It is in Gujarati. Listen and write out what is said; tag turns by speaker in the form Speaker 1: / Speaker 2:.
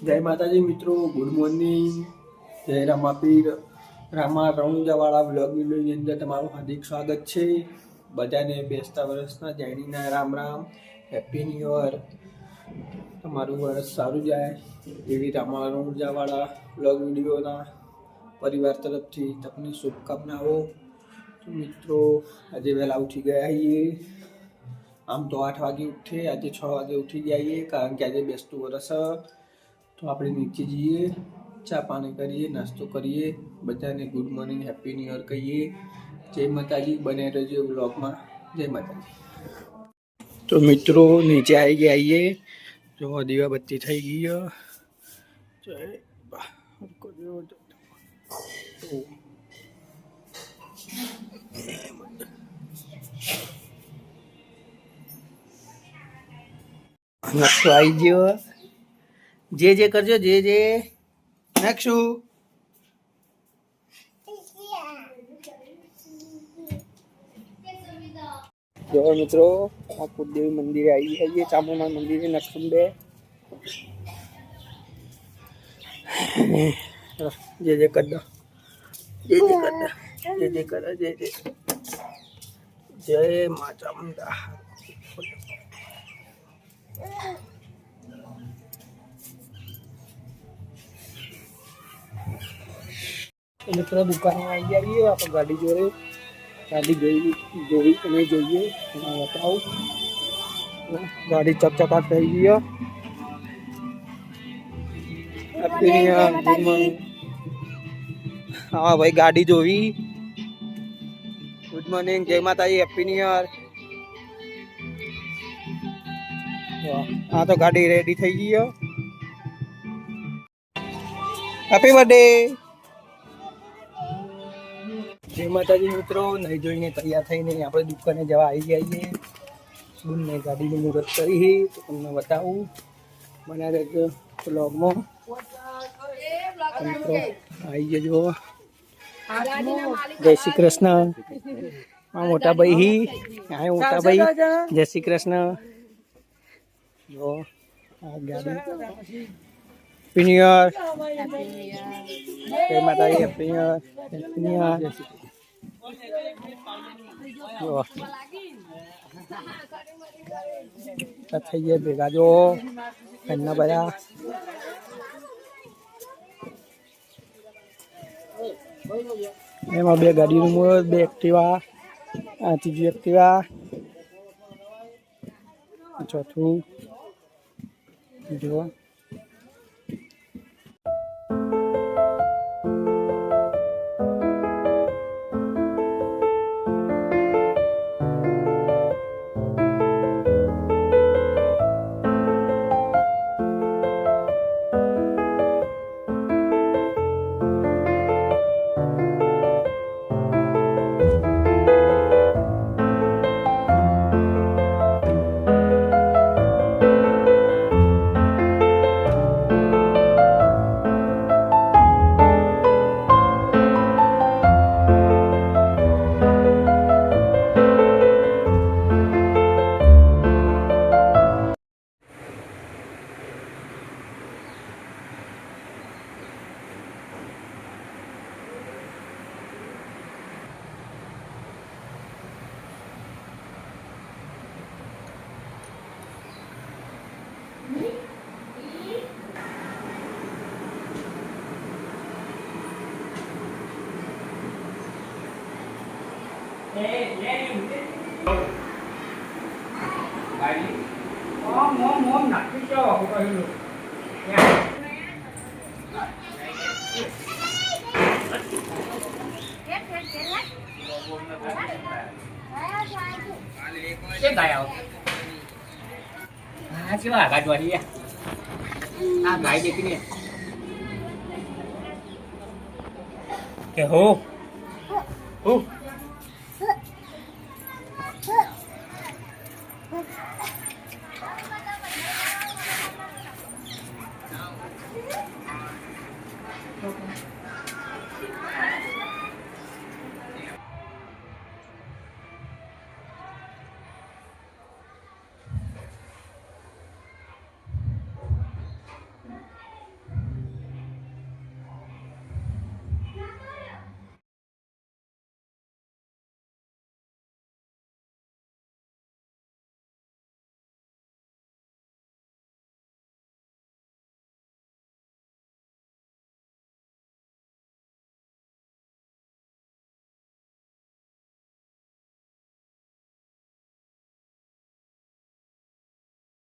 Speaker 1: જય માતાજી મિત્રો ગુડ મોર્નિંગ જય રામાપીર. રામા રણુજાવાળા બ્લોગ વિડીયોની અંદર તમારું હાર્દિક સ્વાગત છે. બધાને બેસતા વર્ષના જૈનીના Ram Ram. Happy new year તમારું વર્ષ સારું જાય એવી રામા રણુજાવાળા બ્લોગ વિડીયોના પરિવાર તરફથી તમને શુભકામનાઓ. મિત્રો, આજે વહેલા ઉઠી ગયા છીએ. આમ તો આઠ વાગે ઉઠે, આજે છ વાગે ઉઠી જઈએ, કારણ કે આજે બેસતું વરસ હ. તો આપણે નીચે જઈએ, ચા પાણી કરીએ, નાસ્તો કરીએ, બધાને good morning happy new year કહીએ. જય માતાજી, બને રહેજો બ્લોગમાં જય માતાજી. તો મિત્રો, નીચે આવી ગયા આવીએ જો દીવાબત્તી થઈ ગઈ જય. નાસ્તો આવી ગયો. જે જે કરજો, જે જે. નાખશું? જો મિત્રો, આ કુળદેવી મંદિરે આવી ગયા છીએ ચામુંડા મંદિરે નખુંબે જે જે કર જે જે કર જે જે કરો, જે જે. જય મા ચામુંડા. તો મિત્રો દુકાને આવી ગયા આપણે ગાડી જોડે. ગાડી જોઈ જોઈ અને જોઈએ. એમાં બતાવું. ગાડી ચકચકાટ થઈ ગઈ હે. ભાઈ ગાડી જોવી. ગુડ મોર્નિંગ જય માતાજી હેપી ન્યુ યર. હા તો ગાડી રેડી થઈ ગઈ હેપી હેપી બર્થડે જય માતાજી મિત્રો નહીં જોઈને તૈયાર થઈને આપણે દુકાને જવા આવી ગયા છીએ. બુનને ગાડીનું મુહૂર્ત કરી, તો તમને બતાવું. મને રહેજો બ્લોગમાં મિત્રો આવી જજો જય શ્રી કૃષ્ણ. આ મોટા ભાઈ આ મોટા ભાઈ જય શ્રી કૃષ્ણ. જો, આ ગાડી. હેપી ન્યુ યર જય માતાજી હેપી ન્યુ થઈ ગયા ભેગા જો એમના બધા. એમાં બે ગાડીનું મૂળ બે એક્ટિવા આ ત્રીજી એક્ટિવા ચોથું, જો.
Speaker 2: Chết đèo À chứ là gà chuột đi À gái đi cái này Kìa hù Hù Tá.